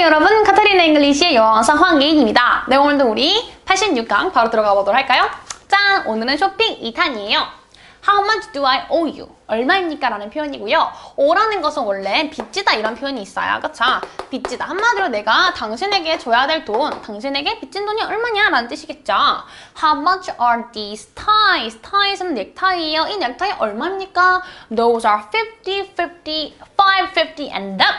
여러분 카타리나 잉글리시의 여왕사 황예인입니다 네 오늘도 우리 86강 바로 들어가 보도록 할까요? 짠! 오늘은 쇼핑 2탄이에요 How much do I owe you? 얼마입니까? 라는 표현이고요 o라는 것은 원래 빚지다 이런 표현이 있어요 그쵸? 빚지다 한마디로 내가 당신에게 줘야 될 돈 당신에게 빚진 돈이 얼마냐? 라는 뜻이겠죠 How much are these ties? ties는 넥타이예요 이 넥타이 얼마입니까? Those are 50, 50, 5, 50 and up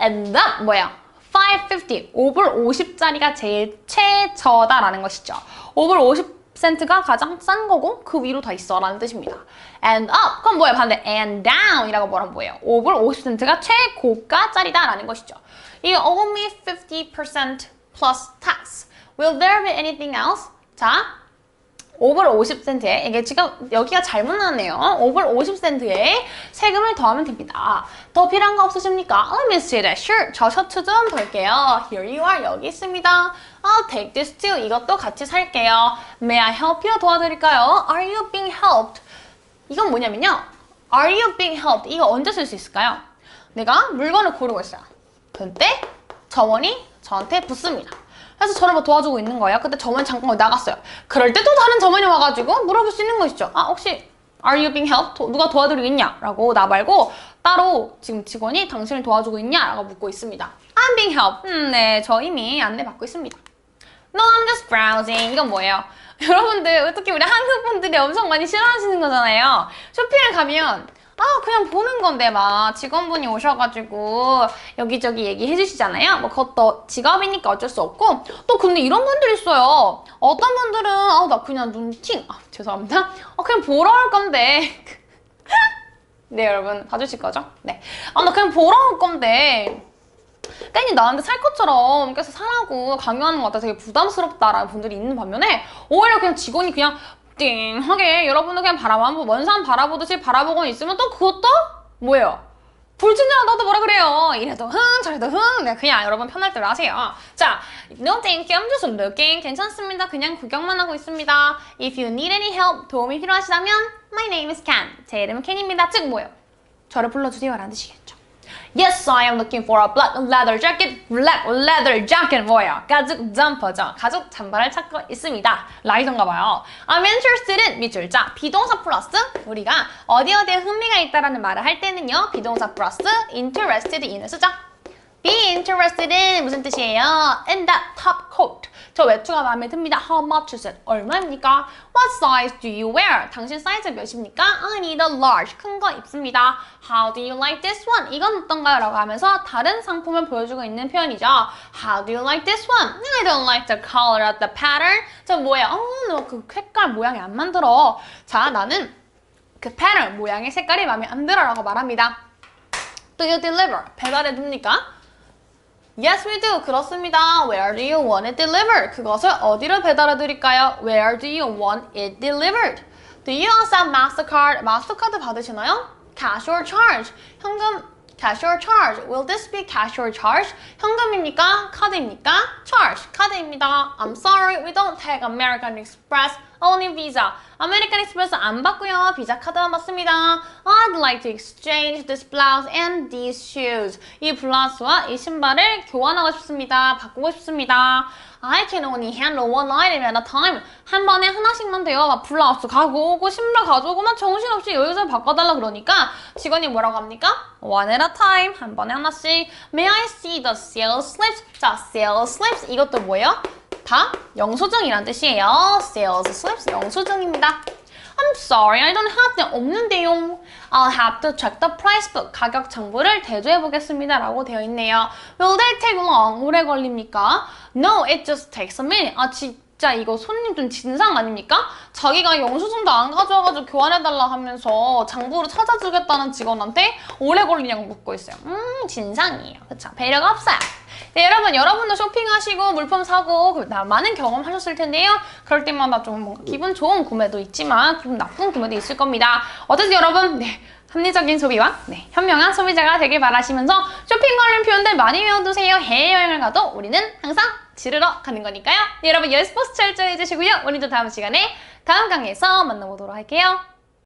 and up 뭐야? 550, 5불 50짜리가 제일 최저다라는 것이죠. 5불 50 센트가 가장 싼 거고 그 위로 더 있어 라는 뜻입니다. and up, 그럼 뭐야? 반대 and down 이라고 뭐라면 뭐예요? 5불 50센트가 최고가짜리다 라는 것이죠. 이 only 50% plus tax. Will there be anything else? 자, 5불 50센트에 이게 지금 여기가 잘못 나왔네요. 5불 50센트에 세금을 더하면 됩니다. 더 필요한 거 없으십니까? Me see that shirt. 저 셔츠 좀 볼게요. Here you are. 여기 있습니다. I'll take this too. 이것도 같이 살게요. May I help you? 도와드릴까요? Are you being helped? 이건 뭐냐면요. Are you being helped? 이거 언제 쓸 수 있을까요? 내가 물건을 고르고 있어요. 그때 점원이 저한테 붙습니다. 그래서 저를 뭐 도와주고 있는 거예요. 근데 점원이 잠깐 나갔어요. 그럴 때 또 다른 점원이 와가지고 물어볼 수 있는 것이죠. 아 혹시 Are you being helped? 도- 누가 도와드리겠냐? 라고 나 말고 따로 지금 직원이 당신을 도와주고 있냐? 라고 묻고 있습니다. I'm being helped. 음, 네, 저 이미 안내받고 있습니다. No, I'm just browsing. 이건 뭐예요? 여러분들, 특히 우리 한국 분들이 엄청 많이 싫어하시는 거잖아요. 쇼핑을 가면 아 그냥 보는 건데 막 직원분이 오셔가지고 여기저기 얘기해 주시잖아요. 뭐 그것도 직업이니까 어쩔 수 없고. 또 근데 이런 분들이 있어요. 어떤 분들은 아 나 그냥 눈팅. 아 죄송합니다. 아 그냥 보러 올 건데. 네 여러분. 봐주실 거죠? 네아 나 그냥 보러 올 건데. 괜히 나한테 살 것처럼 계속 사라고 강요하는 것 같아 되게 부담스럽다라는 분들이 있는 반면에 오히려 그냥 직원이 그냥 띵하게 여러분들 그냥 바라만 먼산 바라보듯이 바라보고 있으면 또 그것도 뭐예요? 불친절 나도 뭐라 그래요. 이래도 흥 저래도 흥. 네, 그냥 여러분 편할 대로 하세요. 자, no thank you. I'm just looking. 괜찮습니다. 그냥 구경만 하고 있습니다. If you need any help, 도움이 필요하시다면 My name is Ken. 제 이름은 켄입니다. 즉 뭐예요? 저를 불러주세요. 라는 뜻이겠죠. Yes, I am looking for a black leather jacket. Black leather jacket 뭐예요? 가죽 점퍼죠. 가죽 잠바를 찾고 있습니다. 라이던가 봐요. I'm interested in 밑줄자 비동사 플러스 우리가 어디 어디에 흥미가 있다라는 말을 할 때는요. 비동사 플러스 interested in을 쓰죠. Be interested in 무슨 뜻이에요? In that top coat. 저 외투가 마음에 듭니다. How much is it? 얼마입니까? What size do you wear? 당신 사이즈 몇입니까? I need a large. 큰 거 입습니다. How do you like this one? 이건 어떤가요? 라고 하면서 다른 상품을 보여주고 있는 표현이죠. How do you like this one? I don't like the color of the pattern. 저 뭐예요? 어, 너그 색깔 모양이 안 만들어. 자, 나는 그 pattern 모양의 색깔이 마음에 안 들어 라고 말합니다. Do you deliver? 배달해 줍니까? Yes, we do. 그렇습니다. Where do you want it delivered? 그것을 어디로 배달해 드릴까요? Where do you want it delivered? Do you accept Mastercard? 마스터카드 받으시나요? Cash or charge? 현금 cash or charge? Will this be cash or charge? 현금입니까? 카드입니까? Charge. 카드입니다. I'm sorry, we don't take American Express. Only Visa. 아메리칸 익스프레스 안 받고요. 비자 카드만 받습니다. I'd like to exchange this blouse and these shoes. 이 블라우스와 이 신발을 교환하고 싶습니다. 바꾸고 싶습니다. I can only handle one item at a time. 한 번에 하나씩만 돼요. 막 블라우스 가져오고 신발 가져오고만 정신없이 여기서 바꿔달라 그러니까 직원이 뭐라고 합니까? One at a time. 한 번에 하나씩. May I see the sales slips? 자, sales slips 이것도 뭐예요? 다 영수증이란 뜻이에요. Sales slips 영수증입니다. I'm sorry, I don't have them. 없는데요. I'll have to check the price book. 가격 장부를 대조해 보겠습니다. 라고 되어 있네요. Will they take long? 오래 걸립니까? No, it just takes a minute. 아, 진짜 이거 손님 좀 진상 아닙니까? 자기가 영수증도 안 가져와가지고 교환해달라 하면서 장부를 찾아주겠다는 직원한테 오래 걸리냐고 묻고 있어요. 음, 진상이에요. 그쵸? 배려가 없어요. 네, 여러분, 여러분도 쇼핑하시고 물품 사고 그, 나- 많은 경험 하셨을 텐데요. 그럴 때마다 좀 뭔가 기분 좋은 구매도 있지만 좀 나쁜 구매도 있을 겁니다. 어떠세요, 여러분? 네. 합리적인 소비와 네, 현명한 소비자가 되길 바라시면서 쇼핑 관련 표현들 많이 외워두세요. 해외여행을 가도 우리는 항상 지르러 가는 거니까요. 네, 여러분, 열스포스 철저히 해주시고요. 우리도 다음 시간에 다음 강의에서 만나보도록 할게요.